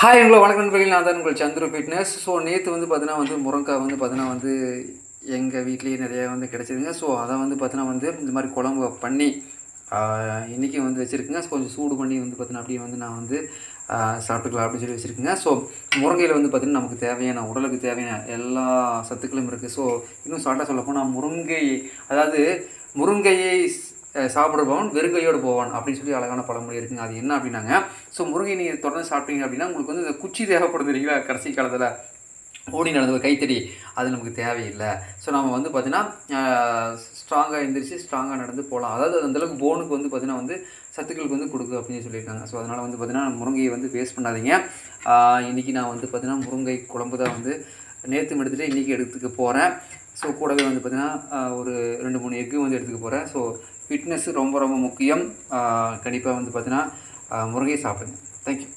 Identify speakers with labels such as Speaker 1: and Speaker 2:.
Speaker 1: Hi உங்களை வணக்கம் நண்பர்கள். நான் தான் உங்கள் சந்துரு ஃபிட்னஸ் ஸோ நேற்று வந்து பார்த்தீங்கன்னா வந்து முருங்கைக்காய் வந்து பார்த்தீங்கன்னா வந்து எங்கள் வீட்லேயே நிறையா வந்து கிடச்சிதுங்க. ஸோ அதை வந்து பார்த்தீங்கன்னா வந்து இந்த மாதிரி குழம்பு பண்ணி இன்றைக்கி வந்து வச்சுருக்குங்க. கொஞ்சம் சூடு பண்ணி வந்து பார்த்தீங்கன்னா அப்படியே வந்து நான் வந்து சாப்பிட்டுக்கலாம் அப்படின்னு சொல்லி வச்சுருக்குங்க. ஸோ முருங்கையில் வந்து பார்த்திங்கன்னா நமக்கு தேவையான உடலுக்கு தேவையான எல்லா சத்துக்களும் இருக்குது ஸோ இன்னும் ஷார்ட்டாக சொல்லப்போனால் முருங்கை அதாவது முருங்கையை சாப்பிட போவான் வெறுங்கையோடு போவான் அப்படின்னு சொல்லி அழகான பழமொழி இருக்குங்க. அது என்ன அப்படின்னாங்க ஸோ முருங்கை நீர் தொடர்ந்து சாப்பிட்டீங்க அப்படின்னா உங்களுக்கு வந்து இந்த குச்சி தேவைப்படுது இல்லைங்களா கடைசி காலத்தில் ஓடி நடந்த கைத்தடி அது நமக்கு தேவையில்லை. ஸோ நம்ம வந்து பார்த்தீங்கன்னா ஸ்ட்ராங்காக எந்திரிச்சு ஸ்ட்ராங்காக நடந்து போகலாம் அதாவது அந்தளவுக்கு போனுக்கு வந்து பார்த்தீங்கன்னா வந்து சத்துக்களுக்கு வந்து கொடுக்கு அப்படின்னு சொல்லியிருக்காங்க. ஸோ அதனால் வந்து பார்த்தீங்கன்னா முருங்கையை வந்து வேஸ்ட் பண்ணாதீங்க. இன்றைக்கி இன்னைக்கு நான் வந்து பார்த்தீங்கன்னா முருங்கை குழம்பு தான் வந்து நேற்று எடுத்துகிட்டு இன்றைக்கி எடுத்துக்க போகிறேன் ஸோ கூடவே வந்து பார்த்திங்கன்னா ஒரு ரெண்டு மூணு எக்கு வந்து எடுத்துக்க போகிறேன் ஸோ ஃபிட்னஸ் ரொம்ப ரொம்ப முக்கியம். கண்டிப்பாக வந்து பார்த்தீங்கன்னா ஆஹ் சாப்பிடுங்க. தேங்க்யூ